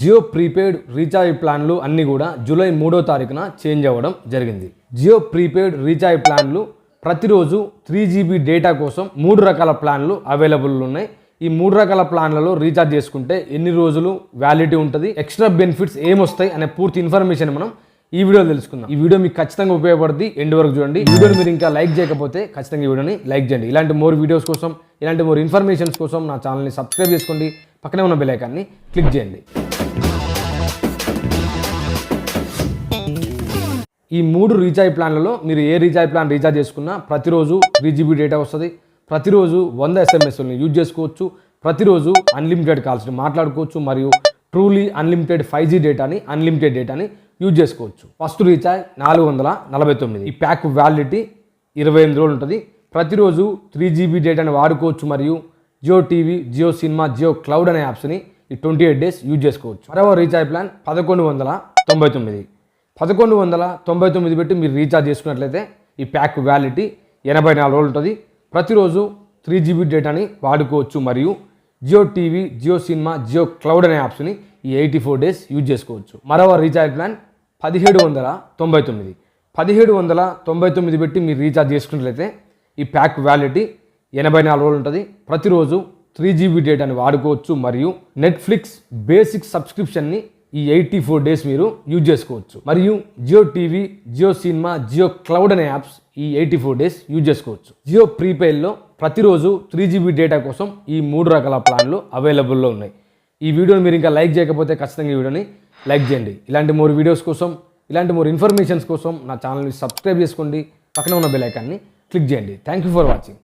Jio prepaid recharge ప్లాన్లు అన్నీ కూడా జూలై మూడో తారీఖున చేంజ్ అవ్వడం జరిగింది. జియో ప్రీపెయిడ్ రీఛార్జ్ ప్లాన్లు ప్రతిరోజు త్రీ జీబీ డేటా కోసం మూడు రకాల ప్లాన్లు అవైలబుల్ ఉన్నాయి. ఈ మూడు రకాల ప్లాన్లలో రీఛార్జ్ చేసుకుంటే ఎన్ని రోజులు వ్యాలిటీ ఉంటుంది ఎక్స్ట్రా బెనిఫిట్స్ ఏమొస్తాయి అనే పూర్తి ఇన్ఫర్మేషన్ మనం ఈ వీడియో తెలుసుకుందాం. ఈ వీడియో మీకు ఖచ్చితంగా ఉపయోగపడుతుంది ఎండ్ వరకు చూడండి. ఈ వీడియోని మీరు ఇంకా లైక్ చేయకపోతే ఖచ్చితంగా ఈ వీడియోని లైక్ చేయండి. ఇలాంటి మోర్ వీడియోస్ కోసం ఇలాంటి మోర్ ఇన్ఫర్మేషన్స్ కోసం నా ఛానల్ని సబ్స్క్రైబ్ చేసుకోండి. పక్కనే ఉన్న బెల్ ఐకాన్ని క్లిక్ చేయండి. ఈ మూడు రీఛార్జ్ ప్లాన్లలో మీరు ఏ రీఛార్జ్ ప్లాన్ రీఛార్జ్ చేసుకున్నా ప్రతిరోజు త్రీ జీబీ డేటా వస్తుంది. ప్రతిరోజు వంద ఎస్ఎంఎస్ని యూజ్ చేసుకోవచ్చు. ప్రతిరోజు అన్లిమిటెడ్ కాల్స్ని మాట్లాడుకోవచ్చు మరియు ట్రూలీ అన్లిమిటెడ్ ఫైవ్ జీ డేటాని అన్లిమిటెడ్ డేటాని యూజ్ చేసుకోవచ్చు. ఫస్ట్ రీఛార్జ్ నాలుగు వందల నలభై తొమ్మిది. ఈ ప్యాక్ వ్యాలిడిటీ ఇరవై ఎనిమిది రోజులు ఉంటుంది. ప్రతిరోజు త్రీ జీబీ డేటాని వాడుకోవచ్చు మరియు Jio TV Jio cinema Jio cloud అనే యాప్స్ని ఈ ట్వంటీ ఎయిట్ డేస్ యూజ్ చేసుకోవచ్చు. మరో రీఛార్జ్ ప్లాన్ పదకొండు వందల తొంభై తొమ్మిది. పదకొండు వందల తొంభై తొమ్మిది పెట్టి మీరు రీఛార్జ్ చేసుకున్నట్లయితే ఈ ప్యాక్ వ్యాలిటీ ఎనభై నాలుగు రోజులు ఉంటుంది. ప్రతిరోజు త్రీ జీబీ డేటాని వాడుకోవచ్చు మరియు Jio TV Jio cinema Jio cloud అనే యాప్స్ని ఈ ఎయిటీ ఫోర్ డేస్ యూజ్ చేసుకోవచ్చు. మరో రీఛార్జ్ ప్లాన్ పదిహేడు వందల తొంభై తొమ్మిది. పదిహేడు వందల తొంభై తొమ్మిది పెట్టి మీరు రీఛార్జ్ చేసుకున్నట్లయితే ఈ ప్యాక్ వ్యాలిటీ ఎనభై నాలుగు రోజులు ఉంటుంది. ప్రతిరోజు త్రీ జీబీ డేటాని వాడుకోవచ్చు మరియు నెట్ఫ్లిక్స్ బేసిక్ సబ్స్క్రిప్షన్ని ఈ ఎయిటీ ఫోర్ డేస్ మీరు యూజ్ చేసుకోవచ్చు. మరియు Jio TV Jio cinema Jio cloud అనే యాప్స్ ఈ ఎయిటీ ఫోర్ డేస్ యూజ్ చేసుకోవచ్చు జియో ప్రీపెయిడ్లో ప్రతిరోజు త్రీ జీబీ డేటా కోసం ఈ మూడు రకాల ప్లాన్లు అవైలబుల్లో ఉన్నాయి. ఈ వీడియోని మీరు ఇంకా లైక్ చేయకపోతే ఖచ్చితంగా ఈ వీడియోని లైక్ చేయండి. ఇలాంటి మోర్ వీడియోస్ కోసం ఇలాంటి మోర్ ఇన్ఫర్మేషన్స్ కోసం నా ఛానల్ని సబ్స్క్రైబ్ చేసుకోండి. పక్కన ఉన్న బెల్ ఐకాన్ని క్లిక్ చేయండి. Thank you for watching